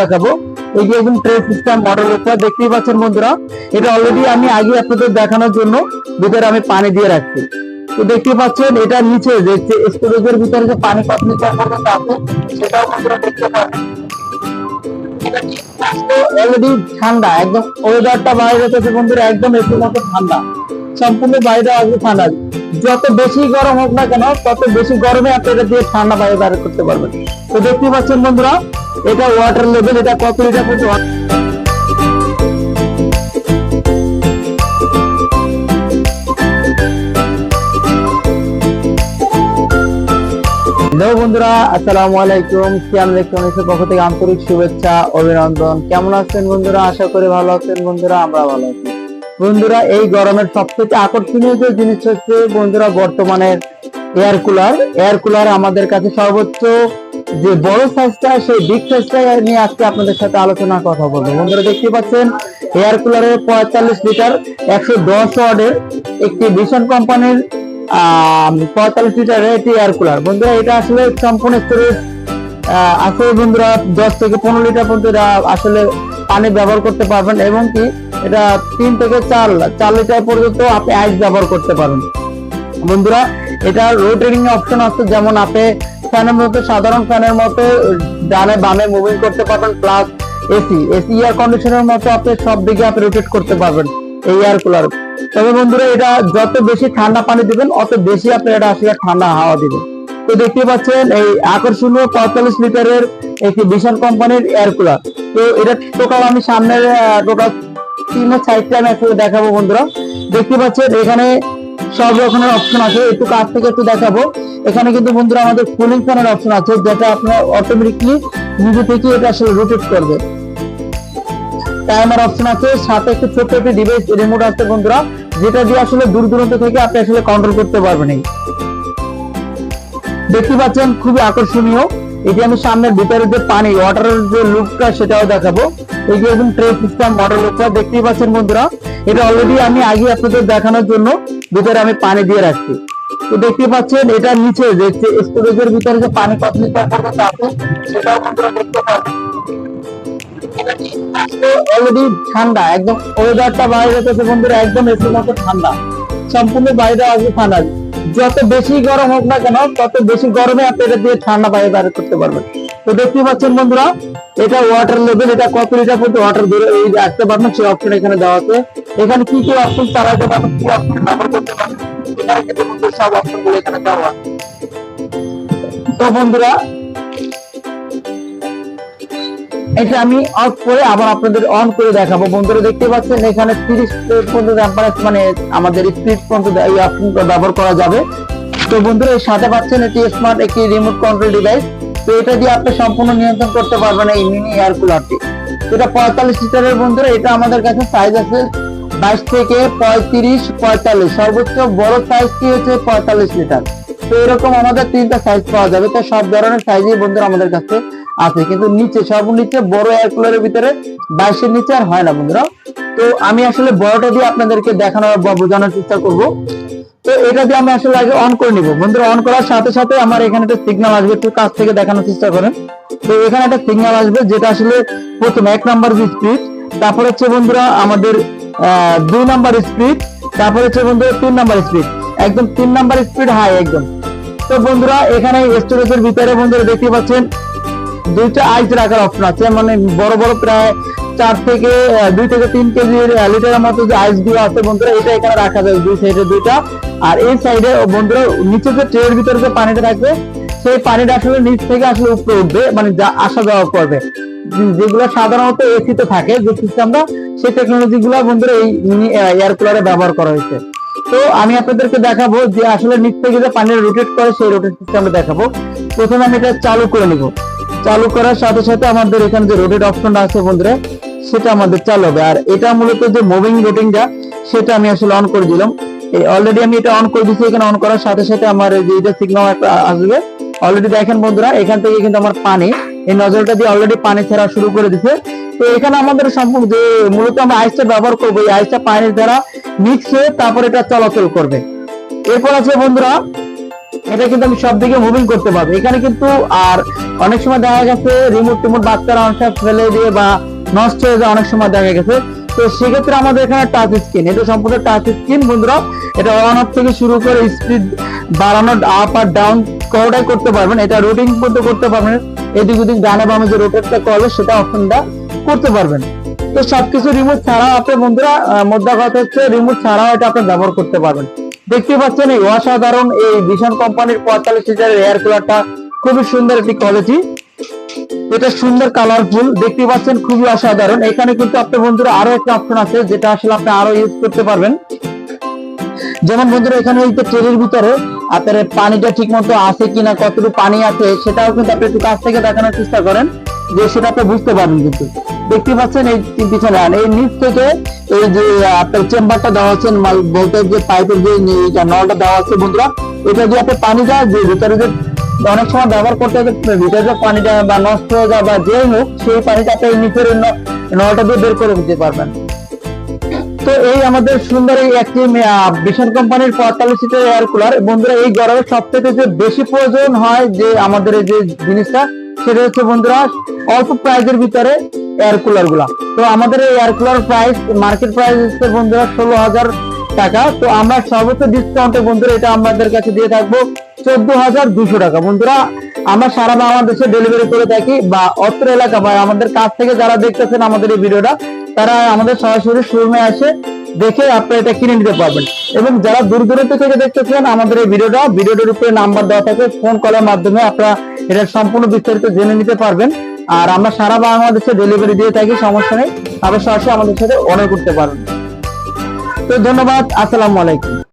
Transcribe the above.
দেখাবো। এই যে একদম ট্রে সিস্টেম মডেল উপর দেখতেই পাচ্ছেন বন্ধুরা, এটা অলরেডি আমি আগে আপনাদের দেখানোর জন্য ভিতরে আমি পানি দিয়ে রাখছি। তো দেখতে পাচ্ছেন, এটা নিচে যে স্টোরেজের ভিতরে যে পানি কত লিটার পর্যন্ত আছে, সেটাও বন্ধুরা দেখতে পাচ্ছেন। অলরেডি ঠান্ডা, একদম ওয়েদারটা বাইরে থেকে বন্ধুরা, একদম এসির মতো ঠান্ডা। সম্পূর্ণ বাইরে আসবে ঠান্ডা। যত বেশি গরম হোক না কেন, তত বেশি গরমে আপনি এটা দিয়ে ঠান্ডা বাইরে বাইরে করতে পারবেন। তো দেখতে পাচ্ছেন বন্ধুরা, এটা ওয়াটার লেভেল এটা কত লিটার পর্যন্ত হ্যালো বন্ধুরা, আসসালামু আলাইকুম। সিয়াম ইলেকট্রনিক্সের পক্ষ থেকে আন্তরিক শুভেচ্ছা, অভিনন্দন। কেমন আছেন বন্ধুরা? আশা করি ভালো আছেন বন্ধুরা, আমরা ভালো আছি। বন্ধুরা, এই গরমের সবথেকে আকর্ষণীয় যে জিনিস হচ্ছে, বন্ধুরা বর্তমানের এয়ার কুলার এয়ার কুলার আমাদের কাছে সর্বোচ্চ যে বড় সাইজটা সেই বিগ সাইজটা নিয়ে আজকে আপনাদের সাথে আলোচনা কথা বলব। বন্ধুরা, দেখতে পাচ্ছেন এয়ার কুলারের পঁয়তাল্লিশ লিটার একশো দশ ওয়ার্ডের একটি ভীষণ কোম্পানির পঁয়তাল্লিশ লিটারের একটি এয়ার কুলার বন্ধুরা, এটা আসলে সম্পূর্ণ স্টোরেজ আছে বন্ধুরা, দশ থেকে পনেরো লিটার পর্যন্ত আসলে পানি ব্যবহার করতে পারবেন এবং কি এটা তিন থেকে চার চার লিটার পর্যন্ত আপনি আইস ব্যবহার করতে পারেন। বন্ধুরা, এটা রোটেটিং অপশন আছে, যেমন আপনি ফ্যানের মতো, সাধারণ ফ্যানের মতো, ডানে বামে মুভিং করতে পারবেন প্লাস এসি এসি এয়ার কন্ডিশনের মতো আপনি সব দিকে আপনি রোটেট করতে পারবেন এই এয়ার কুলার তবে বন্ধুরা, এটা যত বেশি ঠান্ডা পানি দিবেন, অত বেশি আপনি এটা আসলে ঠান্ডা হাওয়া দিবেন। তো দেখতে পাচ্ছেন, এই আকর্ষণীয় পঁয়তাল্লিশ লিটারের একটি বিশাল কোম্পানির এয়ার কুলার তো এটা টোটাল আমি সামনের টোটাল তিনের সাইডটা আমি আসলে দেখাবো বন্ধুরা। দেখতে পাচ্ছেন, এখানে সব রকমের অপশন আছে। একটু কাছ থেকে একটু দেখাবো। এখানে কিন্তু বন্ধুরা আমাদের কুলিং ফ্যানের অপশন আছে, যেটা আপনার অটোমেটিকলি নিজে থেকে এটা আসলে রোটেট করবে। টাইমার অপশন আছে, সাথে একটু ছোট্ট একটি ডিভাইস রিমোট আছে বন্ধুরা, যেটা দিয়ে আসলে দূর দূরান্ত থেকে আপনি আসলে কন্ট্রোল করতে পারবেন দেখতে পাচ্ছেন, খুবই আকর্ষণীয়। এটি আমি সামনের ভিতরে যে পানি ওয়াটারের যে লুকটা সেটাও দেখাবো। যে একদম ট্রে সিস্টেম মডেল লুকটা দেখতেই পাচ্ছেন বন্ধুরা। এটা অলরেডি আমি আগে আপনাদের দেখানোর জন্য ভিতরে আমি পানি দিয়ে রাখছি। তো দেখতে পাচ্ছেন, এটা নিচে যে স্টোরেজের ভিতরে যে পানি কত লিটার পর্যন্ত আছে, সেটাও বন্ধুরা দেখতে পাচ্ছেন। ঠান্ডা, একদম ওয়েদারটা বাইরে বন্ধুরা, একদম এসির মতো ঠান্ডা। সম্পূর্ণ বাইরে আসবে ঠান্ডা। যত বেশি গরম হোক না কেন, তত বেশি গরমে আপনি এটা দিয়ে ঠান্ডা বাইরে বাইরে করতে পারবেন। তো দেখতে পাচ্ছেন বন্ধুরা, এটা ওয়াটার লেভেল এটা কত লিটার পর্যন্ত ওয়াটার ধরে এই যে আসতে পারবেন সেই অপশন এখানে দেওয়া আছে। এখানে কি কি অপশন চালাতে পারবেন কি অপশন ব্যবহার করতে পারবেন। সব অপশনগুলো এখানে দেওয়া তো বন্ধুরা এটা আমি অফ করে আবার আপনাদের অন করে দেখাবো। বন্ধুরা, দেখতে পাচ্ছেন এখানে তিরিশ পর্যন্ত টেম্পারেচার মানে আমাদের স্পিড পর্যন্ত ব্যবহার করা যাবে। তো বন্ধুরা, এর সাথে পাচ্ছেন এটি স্মার্ট একটি রিমোট কন্ট্রোল ডিভাইস তো এটা দিয়ে আপনি সম্পূর্ণ নিয়ন্ত্রণ করতে পারবেন এই মিনি এয়ার কুলারটি এটা পঁয়তাল্লিশ লিটারের বন্ধুরা, এটা আমাদের কাছে সাইজ আছে বাইশ থেকে পঁয়ত্রিশ, পঁয়তাল্লিশ। সর্বোচ্চ বড় সাইজটি হচ্ছে পঁয়তাল্লিশ লিটার। তো এরকম আমাদের তিনটা সাইজ পাওয়া যাবে। তো সব ধরনের সাইজই বন্ধুরা আমাদের কাছে আছে। কিন্তু নিচে, সর্বনিচে বড় এয়ার কুলারের ভিতরে বাইশের নিচে আর হয় না বন্ধুরা। তো আমি আসলে বড়টা দিয়ে আপনাদেরকে দেখানোর বা বোঝানোর চেষ্টা করব। তো এটা দিয়ে আমি আসলে আগে অন করে নিব। বন্ধুরা অন করার সাথে সাথে আমার এখানে একটা সিগন্যাল আসবে। একটু কাছ থেকে দেখানোর চেষ্টা করেন। তো এখানে একটা সিগন্যাল আসবে যেটা আসলে প্রথম এক নাম্বার স্পিড তারপর হচ্ছে বন্ধুরা আমাদের দুই নাম্বার স্পিড তারপর হচ্ছে বন্ধুরা তিন নাম্বার স্পিড একদম তিন নাম্বার স্পিড হাই একদম। তো বন্ধুরা, এখানে স্টোরেজের ভিতরে বন্ধুরা দেখতে পাচ্ছেন, দুইটা আইস রাখার অপশন আছে। মানে বড় বড় প্রায় চার থেকে দুই থেকে তিন কেজি লিটারের মতো যে আইসগুলো আছে বন্ধুরা, এটা এখানে রাখা যাবে দুই সাইডে দুইটা। আর এই সাইডে বন্ধুরা, নিচে যে ট্রের ভিতরে যে পানিটা থাকবে, সেই পানিটা আসলে নিচ থেকে আসলে উপরে উঠবে মানে যা আসা যাওয়া করবে। যেগুলো সাধারণত এসিতে থাকে, যে সিস্টেমটা সেই টেকনোলজি গুলো বন্ধুরা এই মিনি এয়ার কুলারে ব্যবহার করা হয়েছে। তো আমি আপনাদেরকে দেখাবো যে আসলে নিচ থেকে যে পানি রোটেট করে সেই রোটেট সিস্টেমটা দেখাবো। প্রথমে আমি এটা চালু করে নিব। চালু করার সাথে সাথে আমাদের এখানে যে রোটেট অপশনটা আছে বন্ধুরা, সেটা আমাদের চালু হবে। আর এটা মূলত যে মুভিং রোটিংটা সেটা আমি আসলে অন করে দিলাম। অলরেডি আমি এটা অন করে দিচ্ছি এখানে অন করার সাথে সাথে আমার এই যে এটা সিগন্যাল একটা আসবে। অলরেডি দেখেন বন্ধুরা, এখান থেকে কিন্তু আমার পানি এই নজলটা দিয়ে অলরেডি পানি ছাড়া শুরু করে দিছে। তো এখানে আমাদের সম্পূর্ণ যে মূলত আমরা আইসটা ব্যবহার করব, এই আইসটা পানির দ্বারা মিক্স হয়ে তারপর এটা চলাচল করবে। এরপর আছে বন্ধুরা, এটা কিন্তু আমি সব দিকে মুভিং করতে পারব। এখানে কিন্তু আর অনেক সময় দেখা গেছে রিমোট টিমোট বাচ্চারা অনেক ফেলে দিয়ে বা নষ্ট হয়ে যায়, অনেক সময় দেখা গেছে। তো সেক্ষেত্রে আমাদের এখানে টাচ স্ক্রিন এটা সম্পূর্ণ টাচ স্ক্রিন বন্ধুরা। এটা অন অফ থেকে শুরু করে স্পিড বাড়ানো আপ আর ডাউন কোনোটাই করতে পারবেন, এটা রুটিং পর্যন্ত করতে পারবেন। এদিক ওদিক ডানে বামে যে রোটেটটা করবে, সেটা অপশনটা করতে পারবেন। তো সবকিছু রিমোট ছাড়াও আপনি বন্ধুরা মোদ্দা কথা হচ্ছে রিমোট ছাড়াও এটা আপনি ব্যবহার করতে পারবেন। দেখতে পাচ্ছেন এই অসাধারণ এই ভীষণ কোম্পানির পঁয়তাল্লিশ লিটারের এয়ার কুলারটা খুবই সুন্দর একটি কোয়ালিটি এটা সুন্দর কালারফুল দেখতে পাচ্ছেন খুবই অসাধারণ। এখানে কিন্তু আপনার বন্ধুরা আরও একটা অপশন আছে, যেটা আসলে আপনি আরও ইউজ করতে পারবেন। যেমন বন্ধুরা এখানে এই ট্রেনের ভিতরে আপনার পানিটা ঠিক মতো আছে কিনা, কতটুকু পানি আছে, সেটাও কিন্তু আপনি একটু কাছ থেকে দেখানোর চেষ্টা করেন, যে সেটা আপনি বুঝতে পারবেন কিন্তু। দেখতে পাচ্ছেন এই পিছনে এই নিচ থেকে এই যে আপনার চেম্বারটা দেওয়া হচ্ছে মাল- বলতে যে পাইপের যে নলটা দেওয়া আছে বন্ধুরা, এটা যে আপনি পানিটা যে ভিতরে যে অনেক সময় ব্যবহার করতে হবে ভিতরে যে পানিটা বা নষ্ট হয়ে যায় বা যেই হোক, সেই পানিটা আপনি নিচের নলটা দিয়ে বের করে দিতে পারবেন। তো এই আমাদের সুন্দর এই একটি ভীষণ কোম্পানির পঁয়তাল্লিশ লিটার এয়ার কুলার বন্ধুরা, এই গরমে সব থেকে যে বেশি প্রয়োজন হয় যে আমাদের যে জিনিসটা, সেটা হচ্ছে বন্ধুরা, অল্প ভিতরে এয়ার কুলারগুলা। তো আমাদের এই air cooler price market price হচ্ছে বন্ধুরা ষোলো হাজার টাকা। তো আমরা সর্বোচ্চ ডিসকাউন্টে বন্ধুরা এটা আমাদের কাছে দিয়ে থাকব চোদ্দ হাজার দুশো টাকা। বন্ধুরা, আমরা সারা বাংলাদেশে ডেলিভারি করে থাকি বা অত্র এলাকা বা আমাদের কাছ থেকে যারা দেখতেছেন আমাদের এই ভিডিওটা তারা আমাদের সরাসরি শোরুমে আসে, দেখে আপনারা এটা কিনে নিতে পারবেন। এবং যারা দূর দূরান্ত থেকে দেখতেছেন আমাদের এই ভিডিওটা, ভিডিওটার উপরে নাম্বার দেওয়া থাকে ফোন কলের মাধ্যমে আপনারা এটা সম্পূর্ণ বিস্তারিত জেনে নিতে পারবেন। আর আমরা সারা বাংলাদেশে ডেলিভারি দিয়ে থাকি, সমস্যা নেই। আপনারা সরাসরি আমাদের সাথে অর্ডার করতে পারবেন। তো ধন্যবাদ, আসসালামু আলাইকুম।